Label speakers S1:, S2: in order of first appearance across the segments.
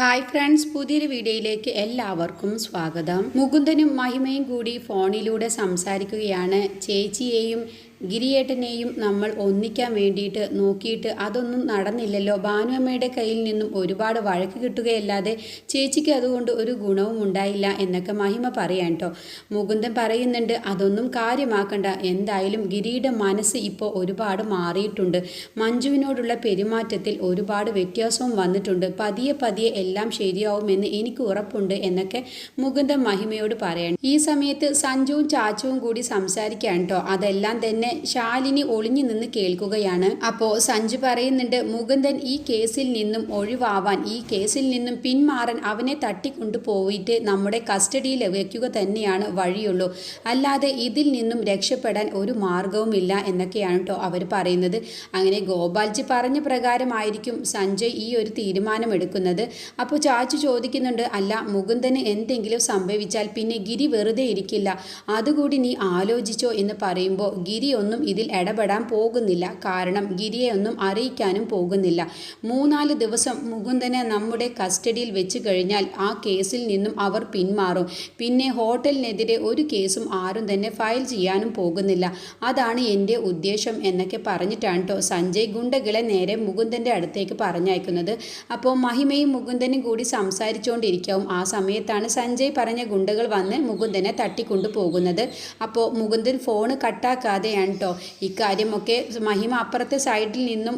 S1: Hi friends പുതിയൊരു വീഡിയോയിലേക്ക് എല്ലാവർക്കും സ്വാഗതം. മുകുന്ദനും മഹിമയും കൂടി ഫോണിലൂടെ സംസാരിക്കുകയാണ്. ചേച്ചിയെയും ഗിരിയേട്ടനെയും നമ്മൾ ഒന്നിക്കാൻ വേണ്ടിയിട്ട് നോക്കിയിട്ട് അതൊന്നും നടന്നില്ലല്ലോ. ഭാനുവമ്മയുടെ കയ്യിൽ നിന്നും ഒരുപാട് വഴക്ക് കിട്ടുകയല്ലാതെ ചേച്ചിക്ക് അതുകൊണ്ട് ഒരു ഗുണവും ഉണ്ടായില്ല എന്നൊക്കെ മഹിമ പറയാൻ കേട്ടോ മുകുന്ദൻ പറയുന്നുണ്ട് അതൊന്നും കാര്യമാക്കണ്ട. എന്തായാലും ഗിരിയുടെ മനസ്സ് ഇപ്പോൾ ഒരുപാട് മാറിയിട്ടുണ്ട്. മഞ്ജുവിനോടുള്ള പെരുമാറ്റത്തിൽ ഒരുപാട് വ്യത്യാസവും വന്നിട്ടുണ്ട്. പതിയെ പതിയെ എല്ലാം ശരിയാവുമെന്ന് എനിക്ക് ഉറപ്പുണ്ട് എന്നൊക്കെ മുകുന്ദൻ മഹിമയോട് പറയണം. ഈ സമയത്ത് സഞ്ജുവും ചാച്ചുവും കൂടി സംസാരിക്കാൻ കേട്ടോ അതെല്ലാം തന്നെ ശാലിനി ഒളിഞ്ഞു നിന്ന് കേൾക്കുകയാണ്. അപ്പോൾ സഞ്ജു പറയുന്നുണ്ട് മുകുന്ദൻ ഈ കേസിൽ നിന്നും ഒഴിവാവാൻ ഈ കേസിൽ നിന്നും പിന്മാറാൻ അവനെ തട്ടിക്കൊണ്ടു പോയിട്ട് നമ്മുടെ കസ്റ്റഡിയിൽ വയ്ക്കുക തന്നെയാണ് വഴിയുള്ളൂ. അല്ലാതെ ഇതിൽ നിന്നും രക്ഷപ്പെടാൻ ഒരു മാർഗവുമില്ല എന്നൊക്കെയാണ് കേട്ടോ അവർ പറയുന്നത്. അങ്ങനെ ഗോപാൽജി പറഞ്ഞ പ്രകാരമായിരിക്കും സഞ്ജയ് ഈ ഒരു തീരുമാനമെടുക്കുന്നത് അപ്പോൾ ചാച്ചു ചോദിക്കുന്നുണ്ട് അല്ല മുകുന്ദന് എന്തെങ്കിലും സംഭവിച്ചാൽ പിന്നെ ഗിരി വെറുതെ ഇരിക്കില്ല. അതുകൂടി നീ ആലോചിച്ചോ എന്ന് പറയുമ്പോൾ ഗിരി ഒന്നും ഇതിൽ ഇടപെടാൻ പോകുന്നില്ല. കാരണം ഗിരിയെ ഒന്നും അറിയിക്കാനും പോകുന്നില്ല. മൂന്നാൽ ദിവസം മുകുന്ദനെ നമ്മുടെ കസ്റ്റഡിയിൽ വെച്ച് കഴിഞ്ഞാൽ ആ കേസിൽ നിന്നും അവർ പിന്മാറും. പിന്നെ ഹോട്ടലിനെതിരെ ഒരു കേസും ആരും തന്നെ ഫയൽ ചെയ്യാനും പോകുന്നില്ല. അതാണ് എന്റെ ഉദ്ദേശം എന്നൊക്കെ പറഞ്ഞിട്ടാണ് കേട്ടോ സഞ്ജയ് ഗുണ്ടകളെ നേരെ മുകുന്ദന്റെ അടുത്തേക്ക് പറഞ്ഞയക്കുന്നത്. അപ്പോൾ മഹിമയും മുകുന്ദനും കൂടി സംസാരിച്ചുകൊണ്ടിരിക്കാവും ആ സമയത്താണ് സഞ്ജയ് പറഞ്ഞ ഗുണ്ടകൾ വന്ന് മുകുന്ദനെ തട്ടിക്കൊണ്ടു പോകുന്നത് അപ്പോൾ മുകുന്ദൻ ഫോൺ കട്ടാക്കാതെയാണ് കേട്ടോ ഇക്കാര്യമൊക്കെ മഹിമ അപ്പുറത്തെ സൈഡിൽ നിന്നും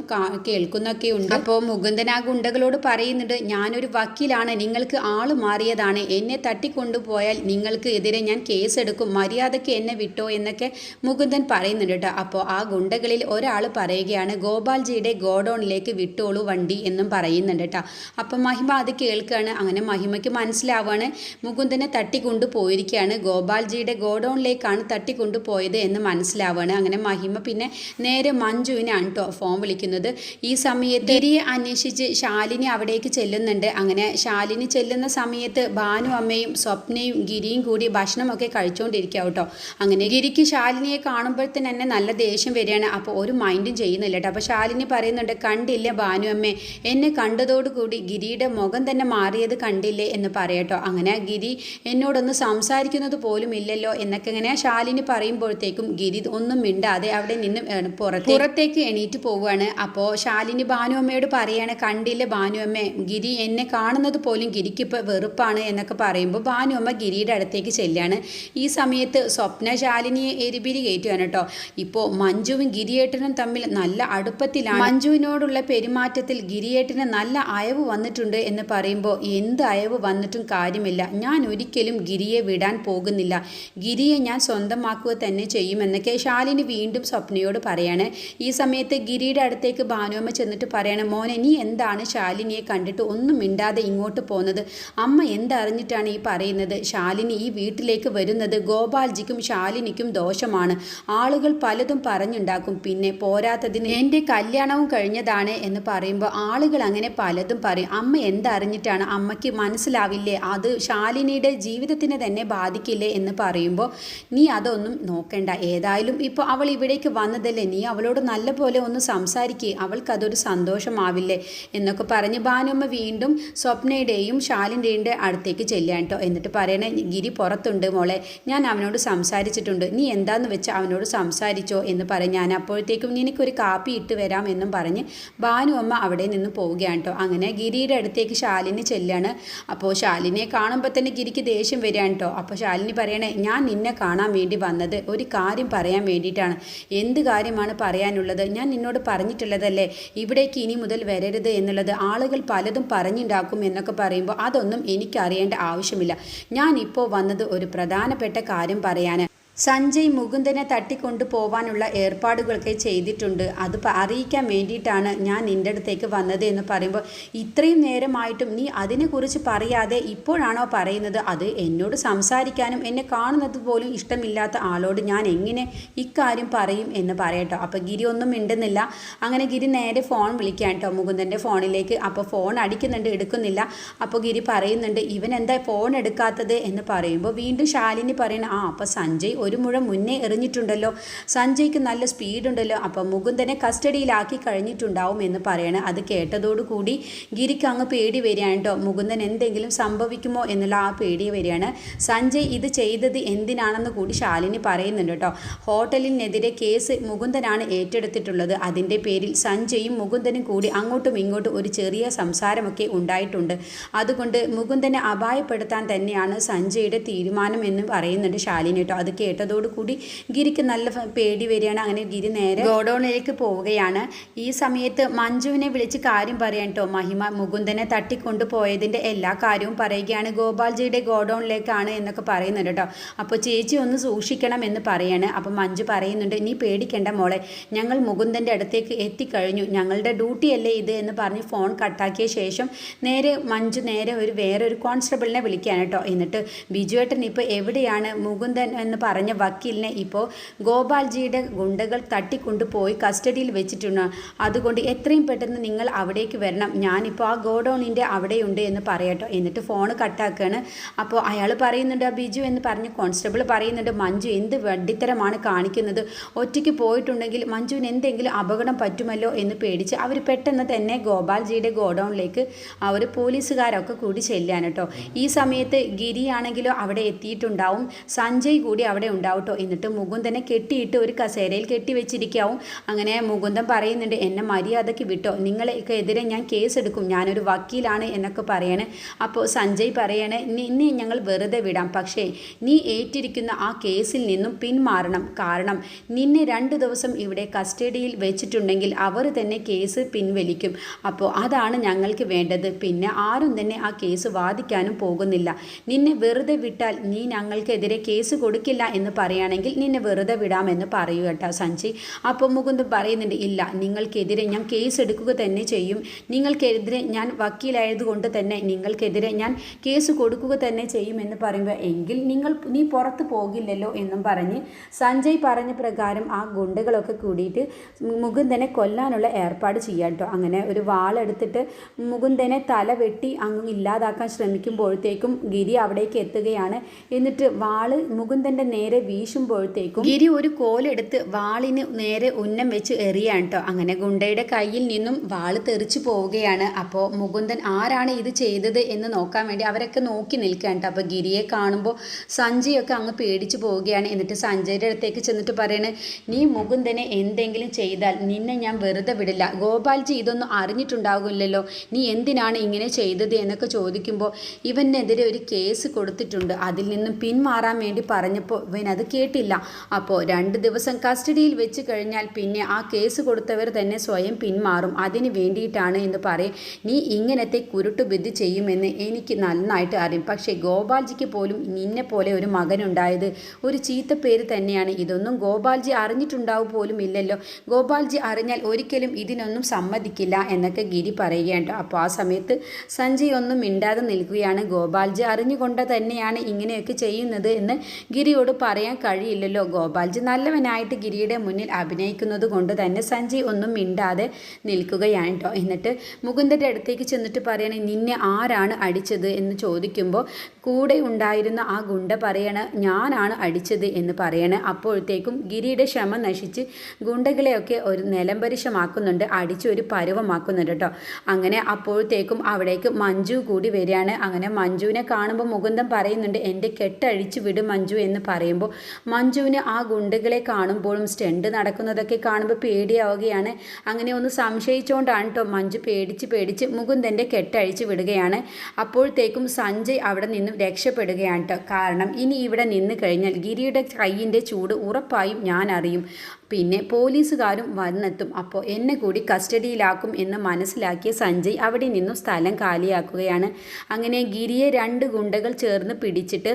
S1: കേൾക്കുന്നൊക്കെ ഉണ്ട്. അപ്പോൾ മുകുന്ദൻ ആ ഗുണ്ടകളോട് പറയുന്നുണ്ട് ഞാനൊരു വക്കീലാണ് നിങ്ങൾക്ക് ആൾ മാറിയതാണ്. എന്നെ തട്ടിക്കൊണ്ടുപോയാൽ നിങ്ങൾക്ക് എതിരെ ഞാൻ കേസെടുക്കും. മര്യാദയ്ക്ക് എന്നെ വിട്ടോ എന്നൊക്കെ മുകുന്ദൻ പറയുന്നുണ്ട് കേട്ടോ. അപ്പോൾ ആ ഗുണ്ടകളിൽ ഒരാൾ പറയുകയാണ് ഗോപാൽജിയുടെ ഗോഡൗണിലേക്ക് വിട്ടോളൂ വണ്ടി എന്നും പറയുന്നുണ്ട് കേട്ടോ. അപ്പം മഹിമ അത് കേൾക്കുകയാണ്. അങ്ങനെ മഹിമയ്ക്ക് മനസ്സിലാവാണ് മുകുന്ദനെ തട്ടിക്കൊണ്ടു പോയിരിക്കുകയാണ് ഗോപാൽജിയുടെ ഗോഡൗണിലേക്കാണ് തട്ടിക്കൊണ്ടു പോയത് എന്ന് മനസ്സിലാവാണ്. അങ്ങനെ മഹിമ. പിന്നെ നേരെ മഞ്ജുവിനാണ് കേട്ടോ ഫോം വിളിക്കുന്നത്. ഈ സമയത്ത് ഗിരിയെ അന്വേഷിച്ച് ശാലിനി അവിടേക്ക് ചെല്ലുന്നുണ്ട്. അങ്ങനെ ശാലിനി ചെല്ലുന്ന സമയത്ത് ഭാനു അമ്മയും സ്വപ്നയും ഗിരിയും കൂടി ഭക്ഷണമൊക്കെ കഴിച്ചുകൊണ്ടിരിക്കുക കേട്ടോ. അങ്ങനെ ഗിരിക്ക് ശാലിനിയെ കാണുമ്പോഴത്തേന് തന്നെ നല്ല ദേഷ്യം വരികയാണ്. അപ്പോൾ ഒരു മൈൻഡും ചെയ്യുന്നില്ല കേട്ടോ. അപ്പോൾ ശാലിനി പറയുന്നുണ്ട് കണ്ടില്ല ഭാനു അമ്മേ എന്നെ കണ്ടതോടുകൂടി ഗിരിയുടെ മുഖം തന്നെ മാറിയത് കണ്ടില്ലേ എന്ന് പറയട്ടോ അങ്ങനെ ഗിരി എന്നോടൊന്ന് സംസാരിക്കുന്നത് പോലും ഇല്ലല്ലോ എന്നൊക്കെ ഇങ്ങനെ ശാലിനി പറയുമ്പോഴത്തേക്കും ഗിരി ഒന്നും മിണ്ടാതെ അവിടെ നിന്ന് പുറത്ത് പുറത്തേക്ക് എണീറ്റ് പോവുകയാണ്. അപ്പോൾ ശാലിനി ഭാനുവമ്മയോട് പറയാണ് കണ്ടില്ല ഭാനുവമ്മ ഗിരി എന്നെ കാണുന്നത് പോലും ഗിരിക്ക് ഇപ്പോൾ വെറുപ്പാണ് എന്നൊക്കെ പറയുമ്പോൾ ഭാനുവമ്മ ഗിരിയുടെ അടുത്തേക്ക് ചെല്ലുകയാണ് ഈ സമയത്ത് സ്വപ്ന ശാലിനിയെ എരിപിരി കയറ്റുകയാണ് കേട്ടോ. ഇപ്പോൾ മഞ്ജുവും ഗിരിയേട്ടനും തമ്മിൽ നല്ല അടുപ്പത്തിലാണ്. മഞ്ജുവിനോടുള്ള പെരുമാറ്റത്തിൽ ഗിരിയേട്ടന് നല്ല അയവ് വന്നിട്ടുണ്ട് എന്ന് പറയുമ്പോൾ എന്ത് അയവ് വന്നിട്ടും കാര്യമില്ല. ഞാൻ ഒരിക്കലും ഗിരിയെ വിടാൻ പോകുന്നില്ല. ഗിരിയെ ഞാൻ സ്വന്തമാക്കുക തന്നെ ചെയ്യുമെന്നൊക്കെ ശാലിനി വീണ്ടും സ്വപ്നയോട് പറയാണ്. ഈ സമയത്ത് ഗിരിയുടെ അടുത്തേക്ക് ബാനുവമ്മ ചെന്നിട്ട് പറയണം മോനെ നീ എന്താണ് ശാലിനിയെ കണ്ടിട്ട് ഒന്നും മിണ്ടാതെ ഇങ്ങോട്ട് പോകുന്നത് അമ്മ എന്തറിഞ്ഞിട്ടാണ് ഈ പറയുന്നത്? ശാലിനി ഈ വീട്ടിലേക്ക് വരുന്നത് ഗോപാൽജിക്കും ശാലിനിക്കും ദോഷമാണ്. ആളുകൾ പലതും പറഞ്ഞുണ്ടാക്കും. പിന്നെ പോരാത്തതിന് എന്റെ കല്യാണവും കഴിഞ്ഞതാണ് എന്ന് പറയുമ്പോൾ ആളുകൾ അങ്ങനെ പലതും പറയും. അമ്മ എന്തറിഞ്ഞിട്ടാണ്? അമ്മയ്ക്ക് മനസ്സിലാവില്ലേ? അത് ശാലിനിയുടെ ജീവിതത്തിനെ തന്നെ ബാധിക്കില്ലേ എന്ന് പറയുമ്പോൾ നീ അതൊന്നും നോക്കണ്ട. ഏതായാലും ഇപ്പോൾ അവൾ ഇവിടേക്ക് വന്നതല്ലേ? നീ അവളോട് നല്ലപോലെ ഒന്ന് സംസാരിക്കുക അവൾക്കതൊരു സന്തോഷമാവില്ലേ? എന്നൊക്കെ പറഞ്ഞ് ഭാനുമ്മ വീണ്ടും സ്വപ്നയുടെയും ശാലിന്റെയും അടുത്തേക്ക് ചെല്ലുകയാണ് കേട്ടോ. എന്നിട്ട് പറയണേ ഗിരി പുറത്തുണ്ട് മോളെ. ഞാൻ അവനോട് സംസാരിച്ചിട്ടുണ്ട്. നീ എന്താന്ന് വെച്ചാൽ അവനോട് സംസാരിച്ചോ? എന്ന് പറഞ്ഞ് ഞാൻ അപ്പോഴത്തേക്കും എനിക്കൊരു കാപ്പി ഇട്ട് വരാം എന്നും പറഞ്ഞ് ഭാനുമ്മ അവിടെ നിന്ന് പോവുകയാണ് കേട്ടോ. അങ്ങനെ ഗിരിയുടെ അടുത്തേക്ക് ശാലിനി ചെല്ലാണ്. അപ്പോൾ ശാലിനിയെ കാണുമ്പോൾ തന്നെ ഗിരിക്ക് ദേഷ്യം വരികയാണ് കേട്ടോ. അപ്പോൾ ശാലിനി പറയണേ ഞാൻ നിന്നെ കാണാൻ വേണ്ടി വന്നത് ഒരു കാര്യം പറയാൻ വേണ്ടിയിട്ടാണ്. എന്ത് കാര്യമാണ് പറയാനുള്ളത്? ഞാൻ നിന്നോട് പറഞ്ഞിട്ടുള്ളതല്ലേ? ഇവിടേക്ക് ഇനി മുതൽ വരരുത് എന്നുള്ളത് ആളുകൾ പലതും പറഞ്ഞുണ്ടാക്കും എന്നൊക്കെ പറയുമ്പോൾ അതൊന്നും എനിക്കറിയേണ്ട ആവശ്യമില്ല. ഞാൻ ഇപ്പോൾ വന്നത് ഒരു പ്രധാനപ്പെട്ട കാര്യം പറയാൻ സഞ്ജയ് മുകുന്ദനെ തട്ടിക്കൊണ്ടു പോവാനുള്ള ഏർപ്പാടുകളൊക്കെ ചെയ്തിട്ടുണ്ട്. അത് അറിയിക്കാൻ വേണ്ടിയിട്ടാണ് ഞാൻ നിന്റെ അടുത്തേക്ക് വന്നത് എന്ന് പറയുമ്പോൾ ഇത്രയും നേരമായിട്ടും നീ അതിനെക്കുറിച്ച് പറയാതെ ഇപ്പോഴാണോ പറയുന്നത്? അത് എന്നോട് സംസാരിക്കാനും എന്നെ കാണുന്നത് പോലും ഇഷ്ടമില്ലാത്ത ആളോട് ഞാൻ എങ്ങനെ ഇക്കാര്യം പറയും എന്ന് പറയട്ടോ. അപ്പോൾ ഗിരി ഒന്നും മിണ്ടുന്നില്ല. അങ്ങനെ ഗിരി നേരെ ഫോൺ വിളിക്കാൻ കേട്ടോ മുകുന്ദന്റെ ഫോണിലേക്ക്. അപ്പോൾ ഫോൺ അടിക്കുന്നുണ്ട് എടുക്കുന്നില്ല. അപ്പോൾ ഗിരി പറയുന്നുണ്ട് ഇവൻ എന്താ ഫോൺ എടുക്കാത്തത്? എന്ന് പറയുമ്പോൾ വീണ്ടും ശാലിനി പറയുന്നത് ആ അപ്പോൾ സഞ്ജയ് ഒരു മുഴം മുന്നേ എറിഞ്ഞിട്ടുണ്ടല്ലോ. സഞ്ജയ്ക്ക് നല്ല സ്പീഡുണ്ടല്ലോ. അപ്പം മുകുന്ദനെ കസ്റ്റഡിയിലാക്കി കഴിഞ്ഞിട്ടുണ്ടാവും എന്ന് പറയാണ്. അത് കേട്ടതോടുകൂടി ഗിരിക്ക് അങ്ങ് പേടി വരികയാണ് കേട്ടോ. മുകുന്ദൻ എന്തെങ്കിലും സംഭവിക്കുമോ എന്നുള്ള ആ പേടി വരികയാണ്. സഞ്ജയ് ഇത് ചെയ്തത് എന്തിനാണെന്ന് കൂടി ശാലിനി പറയുന്നുണ്ട് കേട്ടോ. ഹോട്ടലിനെതിരെ കേസ് മുകുന്ദനാണ് ഏറ്റെടുത്തിട്ടുള്ളത്. അതിന്റെ പേരിൽ സഞ്ജയും മുകുന്ദനും കൂടി അങ്ങോട്ടും ഇങ്ങോട്ടും ഒരു ചെറിയ സംസാരമൊക്കെ ഉണ്ടായിട്ടുണ്ട്. അതുകൊണ്ട് മുകുന്ദനെ അപായപ്പെടുത്താൻ തന്നെയാണ് സഞ്ജയുടെ തീരുമാനം എന്ന് പറയുന്നുണ്ട് ശാലിനി കേട്ടോ. അത് കേട്ടതോടുകൂടി ഗിരിക്ക് നല്ല പേടി വരികയാണ്. അങ്ങനെ ഗിരി നേരെ ഗോഡൗണിലേക്ക് പോവുകയാണ്. ഈ സമയത്ത് മഞ്ജുവിനെ വിളിച്ച് കാര്യം പറയാൻ കേട്ടോ മഹിമ മുകുന്ദനെ തട്ടിക്കൊണ്ടു പോയതിന്റെ എല്ലാ കാര്യവും പറയുകയാണ്. ഗോപാൽജിയുടെ ഗോഡൗണിലേക്കാണ് എന്നൊക്കെ പറയുന്നുണ്ട് കേട്ടോ അപ്പോൾ ചേച്ചി ഒന്ന് സൂക്ഷിക്കണം എന്ന് പറയാണ്. അപ്പോൾ മഞ്ജു പറയുന്നുണ്ട് നീ പേടിക്കേണ്ട മോളെ. ഞങ്ങൾ മുകുന്ദന്റെ അടുത്തേക്ക് എത്തിക്കഴിഞ്ഞു. ഞങ്ങളുടെ ഡ്യൂട്ടിയല്ലേ ഇത്? എന്ന് പറഞ്ഞ് ഫോൺ കട്ടാക്കിയ ശേഷം നേരെ മഞ്ജു നേരെ ഒരു വേറെ ഒരു കോൺസ്റ്റബിളിനെ വിളിക്കുകയാണ് കേട്ടോ എന്നിട്ട് ബിജുവേട്ടൻ ഇപ്പോൾ എവിടെയാണ്? മുകുന്ദൻ എന്ന് പറഞ്ഞ വക്കീലിനെ ഇപ്പോൾ ഗോപാൽജിയുടെ ഗുണ്ടകൾ തട്ടിക്കൊണ്ടുപോയി കസ്റ്റഡിയിൽ വെച്ചിട്ടുണ്ട്. അതുകൊണ്ട് എത്രയും പെട്ടെന്ന് നിങ്ങൾ അവിടേക്ക് വരണം. ഞാനിപ്പോൾ ആ ഗോഡൗണിന്റെ അവിടെയുണ്ട് എന്ന് പറയട്ടോ. എന്നിട്ട് ഫോൺ കട്ടാക്കുകയാണ് അപ്പോൾ അയാൾ പറയുന്നുണ്ട് ആ ബിജു എന്ന് പറഞ്ഞ് കോൺസ്റ്റബിൾ പറയുന്നുണ്ട് മഞ്ജു എന്ത് വണ്ടിത്തരമാണ് കാണിക്കുന്നത്? ഒറ്റയ്ക്ക് പോയിട്ടുണ്ടെങ്കിൽ മഞ്ജുവിന് എന്തെങ്കിലും അപകടം പറ്റുമല്ലോ? എന്ന് പേടിച്ച് അവർ പെട്ടെന്ന് തന്നെ ഗോപാൽജിയുടെ ഗോഡൗണിലേക്ക് അവർ പോലീസുകാരൊക്കെ കൂടി ചെല്ലാണ് കേട്ടോ. ഈ സമയത്ത് ഗിരിയാണെങ്കിലോ അവിടെ എത്തിയിട്ടുണ്ടാവും. സഞ്ജയ് കൂടി അവിടെ ഉണ്ടാവും കേട്ടോ എന്നിട്ട് മുകുന്ദനെ കെട്ടിയിട്ട് ഒരു കസേരയിൽ കെട്ടി വെച്ചിരിക്കാവും. അങ്ങനെ മുകുന്ദൻ പറയുന്നുണ്ട് എന്നെ മര്യാദയ്ക്ക് വിട്ടോ. നിങ്ങളെതിരെ ഞാൻ കേസ് എടുക്കും ഞാനൊരു വക്കീലാണ് എന്നൊക്കെ പറയണേ. അപ്പോൾ സഞ്ജയ് പറയണേ നിന്നെ ഞങ്ങൾ വെറുതെ വിടാം. പക്ഷേ നീ ഏറ്റിരിക്കുന്ന ആ കേസിൽ നിന്നും പിന്മാറണം. കാരണം നിന്നെ രണ്ട് ദിവസം ഇവിടെ കസ്റ്റഡിയിൽ വെച്ചിട്ടുണ്ടെങ്കിൽ അവർ തന്നെ കേസ് പിൻവലിക്കും. അപ്പോൾ അതാണ് ഞങ്ങൾക്ക് വേണ്ടത്. പിന്നെ ആരും തന്നെ ആ കേസ് വാദിക്കാനും പോകുന്നില്ല. നിന്നെ വെറുതെ വിട്ടാൽ നീ ഞങ്ങൾക്കെതിരെ കേസ് കൊടുക്കില്ല എന്ന് പറയുകയാണെങ്കിൽ നിന്നെ വെറുതെ വിടാമെന്ന് പറയൂ കേട്ടോ സഞ്ജയ് അപ്പോൾ മുകുന്ദ് പറയുന്നുണ്ട് ഇല്ല നിങ്ങൾക്കെതിരെ ഞാൻ കേസ് എടുക്കുക തന്നെ ചെയ്യും. നിങ്ങൾക്കെതിരെ ഞാൻ വക്കീലായതുകൊണ്ട് തന്നെ നിങ്ങൾക്കെതിരെ ഞാൻ കേസ് കൊടുക്കുക തന്നെ ചെയ്യും എന്ന് പറയുമ്പോൾ എങ്കിൽ നിങ്ങൾ നീ പുറത്ത് പോകില്ലല്ലോ എന്നും പറഞ്ഞ് സഞ്ജയ് പറഞ്ഞ പ്രകാരം ആ ഗുണ്ടകളൊക്കെ കൂടിയിട്ട് മുകുന്ദനെ കൊല്ലാനുള്ള ഏർപ്പാട് ചെയ്യാം കേട്ടോ. അങ്ങനെ ഒരു വാളെടുത്തിട്ട് മുകുന്ദനെ തല വെട്ടി അങ്ങ് ഇല്ലാതാക്കാൻ ശ്രമിക്കുമ്പോഴത്തേക്കും ഗിരി അവിടേക്ക് എത്തുകയാണ്. എന്നിട്ട് വാൾ മുകുന്ദന്റെ നേരെ വീശുമ്പോഴത്തേക്കും ഗിരി ഒരു കോലെടുത്ത് വാളിന് നേരെ ഉന്നം വെച്ച് എറിയാണ് കേട്ടോ അങ്ങനെ ഗുണ്ടയുടെ കയ്യിൽ നിന്നും വാൾ തെറിച്ചു പോവുകയാണ്. അപ്പോൾ മുകുന്ദൻ ആരാണ് ഇത് ചെയ്തത് എന്ന് നോക്കാൻ വേണ്ടി അവരൊക്കെ നോക്കി നിൽക്കുകയാണ് കേട്ടോ അപ്പോൾ ഗിരിയെ കാണുമ്പോൾ സഞ്ജയൊക്കെ അങ്ങ് പേടിച്ചു പോവുകയാണ്. എന്നിട്ട് സഞ്ജയുടെ അടുത്തേക്ക് ചെന്നിട്ട് പറയണ് നീ മുകുന്ദനെ എന്തെങ്കിലും ചെയ്താൽ നിന്നെ ഞാൻ വെറുതെ വിടില്ല. ഗോപാൽജി ഇതൊന്നും അറിഞ്ഞിട്ടുണ്ടാകില്ലല്ലോ നീ എന്തിനാണ് ഇങ്ങനെ ചെയ്തത്? എന്നൊക്കെ ചോദിക്കുമ്പോൾ ഇവനെതിരെ ഒരു കേസ് കൊടുത്തിട്ടുണ്ട്. അതിൽ നിന്നും പിന്മാറാൻ വേണ്ടി പറഞ്ഞപ്പോൾ ഇവൻ അത് കേട്ടില്ല. അപ്പോൾ രണ്ട് ദിവസം കസ്റ്റഡിയിൽ വെച്ച് കഴിഞ്ഞാൽ പിന്നെ ആ കേസ് കൊടുത്തവർ തന്നെ സ്വയം പിന്മാറും. അതിന് വേണ്ടിയിട്ടാണ് എന്ന് പറയും. നീ ഇങ്ങനത്തെ കുരുട്ടുബുദ്ധി ചെയ്യുമെന്ന് എനിക്ക് നന്നായിട്ട് അറിയും. പക്ഷേ ഗോപാൽജിക്ക് പോലും നിന്നെ പോലെ ഒരു മകനുണ്ടായത് ഒരു ചീത്ത പേര് തന്നെയാണ്. ഇതൊന്നും ഗോപാൽജി അറിഞ്ഞിട്ടുണ്ടാവും പോലും ഇല്ലല്ലോ. ഗോപാൽജി അറിഞ്ഞാൽ ഒരിക്കലും ഇതിനൊന്നും സമ്മതിക്കില്ല എന്നൊക്കെ ഗിരി പറയുകയാണ്. അപ്പോൾ ആ സമയത്ത് സഞ്ജയ് ഒന്നും മിണ്ടാതെ നിൽക്കുകയാണ്. ഗോപാൽജി അറിഞ്ഞുകൊണ്ട് തന്നെയാണ് ഇങ്ങനെയൊക്കെ ചെയ്യുന്നത് എന്ന് ഗിരിയോട് പറയാൻ കഴിയില്ലല്ലോ. ഗോപാൽജി നല്ലവനായിട്ട് ഗിരിയുടെ മുന്നിൽ അഭിനയിക്കുന്നത് കൊണ്ട് തന്നെ സഞ്ജയ് ഒന്നും മിണ്ടാതെ നിൽക്കുകയാണ് കേട്ടോ എന്നിട്ട് മുകുന്ദന്റെ അടുത്തേക്ക് ചെന്നിട്ട് പറയണേ നിന്നെ ആരാണ് അടിച്ചത്? എന്ന് ചോദിക്കുമ്പോൾ കൂടെ ഉണ്ടായിരുന്ന ആ ഗുണ്ട പറയണ ഞാനാണ് അടിച്ചത് എന്ന് പറയണ. അപ്പോഴത്തേക്കും ഗിരിയുടെ ക്ഷമ നശിച്ച് ഗുണ്ടകളെയൊക്കെ ഒരു നിലംപരിശമാക്കുന്നുണ്ട് അടിച്ച് ഒരു പരുവമാക്കുന്നുണ്ട് കേട്ടോ അങ്ങനെ അപ്പോഴത്തേക്കും അവിടേക്ക് മഞ്ജു കൂടി വരികയാണ്. അങ്ങനെ മഞ്ജുവിനെ കാണുമ്പോൾ മുകുന്ദം പറയുന്നുണ്ട് എന്റെ കെട്ടഴിച്ച് വിട് മഞ്ജു എന്ന് പറയുമ്പോൾ മഞ്ജുവിന് ആ ഗുണ്ടകളെ കാണുമ്പോഴും സ്റ്റണ്ട് നടക്കുന്നതൊക്കെ കാണുമ്പോൾ പേടിയാവുകയാണ്. അങ്ങനെ ഒന്ന് സംശയിച്ചുകൊണ്ടാണ് കേട്ടോ മഞ്ജു പേടിച്ച് പേടിച്ച് മുകുന്ദന്റെ കെട്ടഴിച്ച് വിടുകയാണ്. അപ്പോഴത്തേക്കും സഞ്ജയ് അവിടെ നിന്നും രക്ഷപ്പെടുകയാണ് കേട്ടോ കാരണം ഇനി ഇവിടെ നിന്ന് കഴിഞ്ഞാൽ ഗിരിയുടെ കയ്യിന്റെ ചൂട് ഉറപ്പായും ഞാൻ അറിയും. പിന്നെ പോലീസുകാരും വന്നെത്തും. അപ്പോൾ എന്നെ കൂടി കസ്റ്റഡിയിലാക്കും എന്ന് മനസ്സിലാക്കിയ സഞ്ജയ് അവിടെ നിന്നും സ്ഥലം കാലിയാക്കുകയാണ്. അങ്ങനെ ഗിരിയെ രണ്ട് ഗുണ്ടകൾ ചേർന്ന് പിടിച്ചിട്ട്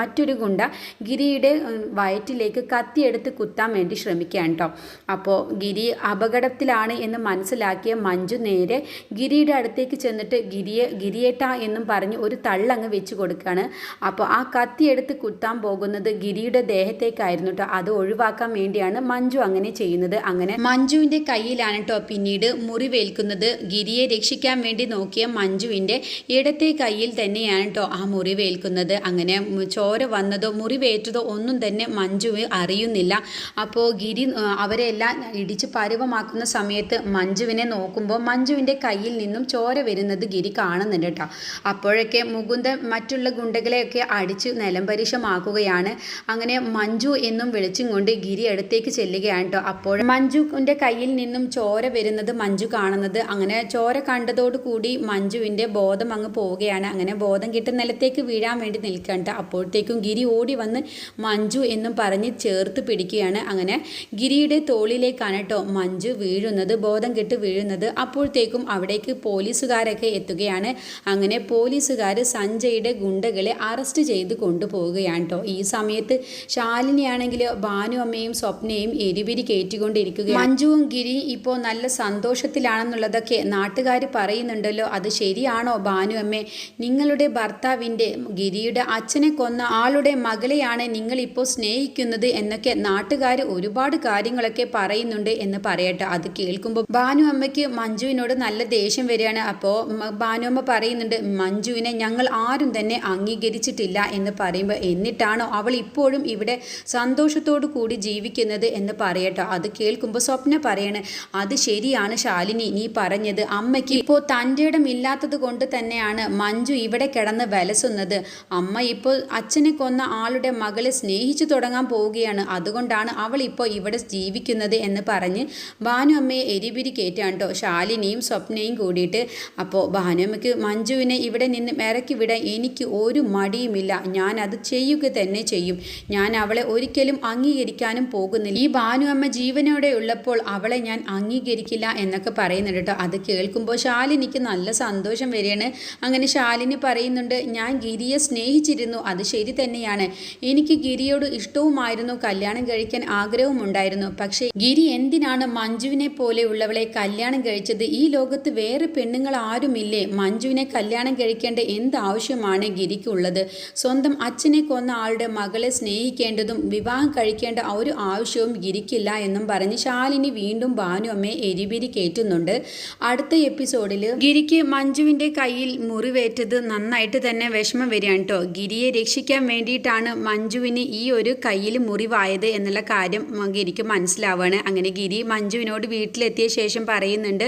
S1: മറ്റൊരു ഗുണ്ട ഗിരിയുടെ വയറ്റിലേക്ക് കത്തിയെടുത്ത് കുത്താൻ വേണ്ടി ശ്രമിക്കുകയാണ് കേട്ടോ. അപ്പോൾ ഗിരി അപകടത്തിലാണ് എന്ന് മനസ്സിലാക്കിയ മഞ്ജു നേരെ ഗിരിയുടെ അടുത്തേക്ക് ചെന്നിട്ട് ഗിരിയെ ഗിരിയേട്ട എന്നും പറഞ്ഞ് ഒരു തള്ളങ്ങ് വെച്ച് കൊടുക്കുകയാണ്. അപ്പോൾ ആ കത്തിയെടുത്ത് കുത്താൻ പോകുന്നത് ഗിരിയുടെ ദേഹത്തേക്കായിരുന്നു കേട്ടോ. അത് ഒഴിവാക്കാൻ വേണ്ടിയാണ് മഞ്ജു മഞ്ജു അങ്ങനെ ചെയ്യുന്നത്. അങ്ങനെ മഞ്ജുവിന്റെ കയ്യിലാണ് കേട്ടോ പിന്നീട് മുറിവേൽക്കുന്നത്. ഗിരിയെ രക്ഷിക്കാൻ വേണ്ടി നോക്കിയ മഞ്ജുവിന്റെ ഇടത്തെ കയ്യിൽ തന്നെയാണ് കേട്ടോ ആ മുറിവേൽക്കുന്നത്. അങ്ങനെ ചോര വന്നതോ മുറിവേറ്റതോ ഒന്നും തന്നെ മഞ്ജു അറിയുന്നില്ല. അപ്പോൾ ഗിരി അവരെല്ലാം ഇടിച്ച് പരുവമാക്കുന്ന സമയത്ത് മഞ്ജുവിനെ നോക്കുമ്പോൾ മഞ്ജുവിന്റെ കയ്യിൽ നിന്നും ചോര വരുന്നത് ഗിരി കാണുന്നുണ്ട് കേട്ടോ അപ്പോഴൊക്കെ മുകുന്ദൻ മറ്റുള്ള ഗുണ്ടകളെയൊക്കെ അടിച്ച് നിലംപരിശമാക്കുകയാണ്. അങ്ങനെ മഞ്ജു എന്നും വിളിച്ചും കൊണ്ട് ഗിരി അടുത്തേക്ക് ചെല്ലുകയാണ് കേട്ടോ അപ്പോൾ മഞ്ജുവിന്റെ കയ്യിൽ നിന്നും ചോര വരുന്നത് മഞ്ജു കാണുന്നത്. അങ്ങനെ ചോര കണ്ടതോടുകൂടി മഞ്ജുവിന്റെ ബോധം അങ്ങ് പോവുകയാണ്. അങ്ങനെ ബോധം കിട്ടി നിലത്തേക്ക് വീഴാൻ വേണ്ടി നിൽക്കണ്ട അപ്പോഴത്തേക്കും ഗിരി ഓടി വന്ന് മഞ്ജു എന്നും പറഞ്ഞ് ചേർത്ത് പിടിക്കുകയാണ്. അങ്ങനെ ഗിരിയുടെ തോളിലേക്കാണ് കേട്ടോ മഞ്ജു വീഴുന്നത് ബോധം കിട്ട് വീഴുന്നത്. അപ്പോഴത്തേക്കും അവിടേക്ക് പോലീസുകാരൊക്കെ എത്തുകയാണ്. അങ്ങനെ പോലീസുകാർ സഞ്ജയുടെ ഗുണ്ടകളെ അറസ്റ്റ് ചെയ്ത് കൊണ്ടുപോവുകയാണ് കേട്ടോ ഈ സമയത്ത് ശാലിനിയാണെങ്കിൽ ഭാനു അമ്മയും സ്വപ്നയും എരിപിരി കയറ്റിക്കൊണ്ടിരിക്കുക മഞ്ജുവും ഗിരി ഇപ്പോൾ നല്ല സന്തോഷത്തിലാണെന്നുള്ളതൊക്കെ നാട്ടുകാർ പറയുന്നുണ്ടല്ലോ. അത് ശരിയാണോ ഭാനു അമ്മേ? നിങ്ങളുടെ ഭർത്താവിന്റെ ഗിരിയുടെ അച്ഛനെ കൊന്ന ആളുടെ മകളെയാണ് നിങ്ങളിപ്പോൾ സ്നേഹിക്കുന്നത് എന്നൊക്കെ നാട്ടുകാർ ഒരുപാട് കാര്യങ്ങളൊക്കെ പറയുന്നുണ്ട് എന്ന് പറയട്ടെ. അത് കേൾക്കുമ്പോൾ ഭാനു അമ്മയ്ക്ക് മഞ്ജുവിനോട് നല്ല ദേഷ്യം വരികയാണ്. അപ്പോൾ ഭാനു അമ്മ പറയുന്നുണ്ട് മഞ്ജുവിനെ ഞങ്ങൾ ആരും തന്നെ അംഗീകരിച്ചിട്ടില്ല എന്ന് പറയുമ്പോൾ എന്നിട്ടാണോ അവൾ ഇപ്പോഴും ഇവിടെ സന്തോഷത്തോടു കൂടി ജീവിക്കുന്നത് എന്ന് പറയട്ടോ. അത് കേൾക്കുമ്പോൾ സ്വപ്ന പറയണ് അത് ശരിയാണ് ശാലിനി നീ പറഞ്ഞത് അമ്മയ്ക്ക് ഇപ്പോൾ തന്റെ ഇടം ഇല്ലാത്തത് കൊണ്ട് തന്നെയാണ് മഞ്ജു ഇവിടെ കിടന്ന് വലസുന്നത്. അമ്മ ഇപ്പോൾ അച്ഛനെ കൊന്ന ആളുടെ മകളെ സ്നേഹിച്ചു തുടങ്ങാൻ പോവുകയാണ്. അതുകൊണ്ടാണ് അവൾ ഇപ്പോൾ ഇവിടെ ജീവിക്കുന്നത് എന്ന് പറഞ്ഞ് ഭാനു അമ്മയെ എരിപിരി കയറ്റാണ് കേട്ടോ ശാലിനിയും സ്വപ്നയും കൂടിയിട്ട് അപ്പോൾ ഭാനുമ്മയ്ക്ക് മഞ്ജുവിനെ ഇവിടെ നിന്ന് ഇറക്കി വിടാൻ എനിക്ക് ഒരു മടിയുമില്ല. ഞാൻ അത് ചെയ്യുക തന്നെ ചെയ്യും. ഞാൻ അവളെ ഒരിക്കലും അംഗീകരിക്കാനും പോകുന്നില്ല. ഈ ഭാനു അമ്മ ജീവനോടെ ഉള്ളപ്പോൾ അവളെ ഞാൻ അംഗീകരിക്കില്ല എന്നൊക്കെ പറയുന്നുണ്ട് കേട്ടോ. അത് കേൾക്കുമ്പോൾ ശാലിനിക്ക് നല്ല സന്തോഷം വരികയാണ്. അങ്ങനെ ശാലിനി പറയുന്നുണ്ട് ഞാൻ ഗിരിയെ സ്നേഹിച്ചിരുന്നു അത് ശരി തന്നെയാണ്. എനിക്ക് ഗിരിയോട് ഇഷ്ടവുമായിരുന്നു കല്യാണം കഴിക്കാൻ ആഗ്രഹവും ഉണ്ടായിരുന്നു. പക്ഷേ ഗിരി എന്തിനാണ് മഞ്ജുവിനെ പോലെയുള്ളവളെ കല്യാണം കഴിച്ചത്? ഈ ലോകത്ത് വേറെ പെണ്ണുങ്ങൾ ആരുമില്ലേ? മഞ്ജുവിനെ കല്യാണം കഴിക്കേണ്ട എന്ത് ആവശ്യമാണ് ഗിരിക്കുള്ളത്? സ്വന്തം അച്ഛനെ കൊന്ന ആളുടെ മകളെ സ്നേഹിക്കേണ്ടതും വിവാഹം കഴിക്കേണ്ട ഒരു ആവശ്യവും ഗിരിക്കില്ല എന്നും പറഞ്ഞ് ശാലിനി വീണ്ടും ഭാനു അമ്മയെ എരിപിരി കയറ്റുന്നുണ്ട് അടുത്ത എപ്പിസോഡിൽ ഗിരിക്ക് മഞ്ജുവിന്റെ കയ്യിൽ മുറിവേറ്റത് നന്നായിട്ട് തന്നെ വിഷമം വരികയാണ് കേട്ടോ. ഗിരിയെ രക്ഷിക്കാൻ വേണ്ടിയിട്ടാണ് മഞ്ജുവിന് ഈ ഒരു കയ്യിൽ മുറിവായത് എന്നുള്ള കാര്യം ഗിരിക്ക് മനസ്സിലാവുകയാണ്. അങ്ങനെ ഗിരി മഞ്ജുവിനോട് വീട്ടിലെത്തിയ ശേഷം പറയുന്നുണ്ട്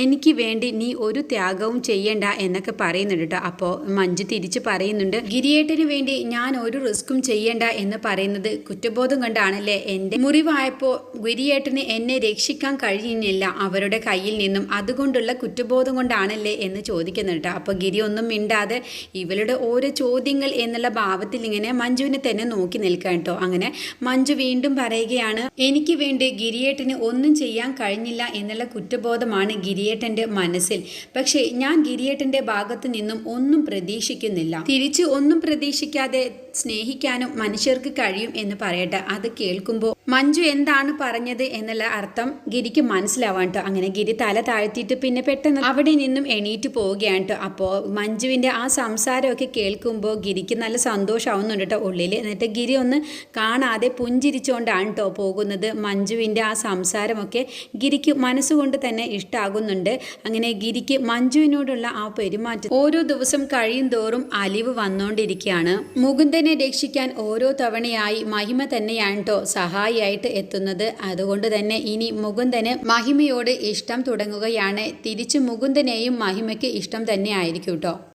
S1: എനിക്ക് വേണ്ടി നീ ഒരു ത്യാഗവും ചെയ്യണ്ട എന്നൊക്കെ പറയുന്നുണ്ട് കേട്ടോ. അപ്പോൾ മഞ്ജു തിരിച്ച് പറയുന്നുണ്ട് ഗിരിയേട്ടന് വേണ്ടി ഞാൻ ഒരു റിസ്ക്കും ചെയ്യണ്ട എന്ന് പറയുന്നത് കുറ്റബോധം കൊണ്ടാണല്ലേ? എന്റെ മുറിവായപ്പോൾ ഗുരിയേട്ടന് എന്നെ രക്ഷിക്കാൻ കഴിഞ്ഞില്ല അവരുടെ കയ്യിൽ നിന്നും അതുകൊണ്ടുള്ള കുറ്റബോധം കൊണ്ടാണല്ലേ എന്ന് ചോദിക്കുന്നുണ്ട് അപ്പോൾ ഗിരി ഒന്നും മിണ്ടാതെ ഇവളുടെ ഓരോ ചോദ്യങ്ങൾ എന്നുള്ള ഭാവത്തിൽ ഇങ്ങനെ മഞ്ജുവിനെ തന്നെ നോക്കി നിൽക്കാൻ കേട്ടോ അങ്ങനെ മഞ്ജു വീണ്ടും പറയുകയാണ് എനിക്ക് വേണ്ടി ഗിരിയേട്ടന് ഒന്നും ചെയ്യാൻ കഴിഞ്ഞില്ല എന്നുള്ള കുറ്റബോധമാണ് ഗിരിയേട്ടന്റെ മനസ്സിൽ. പക്ഷേ ഞാൻ ഗിരിയേട്ടന്റെ ഭാഗത്തു നിന്നും ഒന്നും പ്രതീക്ഷിക്കുന്നില്ല. തിരിച്ച് ഒന്നും പ്രതീക്ഷിക്കാതെ സ്നേഹിക്കാനും മനുഷ്യർക്ക് കഴിയും എന്ന് പറയട്ടെ. അത് കേൾക്കുമ്പോൾ മഞ്ജു എന്താണ് പറഞ്ഞത് എന്നുള്ള അർത്ഥം ഗിരിക്ക് മനസ്സിലാവാൻ കേട്ടോ അങ്ങനെ ഗിരി തല താഴ്ത്തിയിട്ട് പിന്നെ പെട്ടെന്ന് അവിടെ നിന്നും എണീറ്റ് പോവുകയാണ് കേട്ടോ അപ്പോൾ മഞ്ജുവിന്റെ ആ സംസാരമൊക്കെ കേൾക്കുമ്പോൾ ഗിരിക്ക് നല്ല സന്തോഷമാവുന്നുണ്ട് കേട്ടോ ഉള്ളിൽ എന്നിട്ട് ഗിരി ഒന്ന് കാണാതെ പുഞ്ചിരിച്ചുകൊണ്ടാണ് കേട്ടോ പോകുന്നത്. മഞ്ജുവിന്റെ ആ സംസാരമൊക്കെ ഗിരിക്ക് മനസ്സുകൊണ്ട് തന്നെ ഇഷ്ടമാകുന്നുണ്ട് അങ്ങനെ ഗിരിക്ക് മഞ്ജുവിനോടുള്ള ആ പെരുമാറ്റം ഓരോ ദിവസം കഴിയും തോറും അലിവ് വന്നുകൊണ്ടിരിക്കുകയാണ് മുകുന്ദനെ രക്ഷിക്കാൻ ഓരോ തവണയായി മഹിമ തന്നെയാണ് കേട്ടോ സഹായിയായിട്ട് എത്തുന്നത്. അതുകൊണ്ട് തന്നെ ഇനി മുകുന്ദന് മഹിമയോട് ഇഷ്ടം തുടങ്ങുകയാണ്. തിരിച്ച് മുകുന്ദനെയും മഹിമയ്ക്ക് ഇഷ്ടം തന്നെ ആയിരിക്കും കേട്ടോ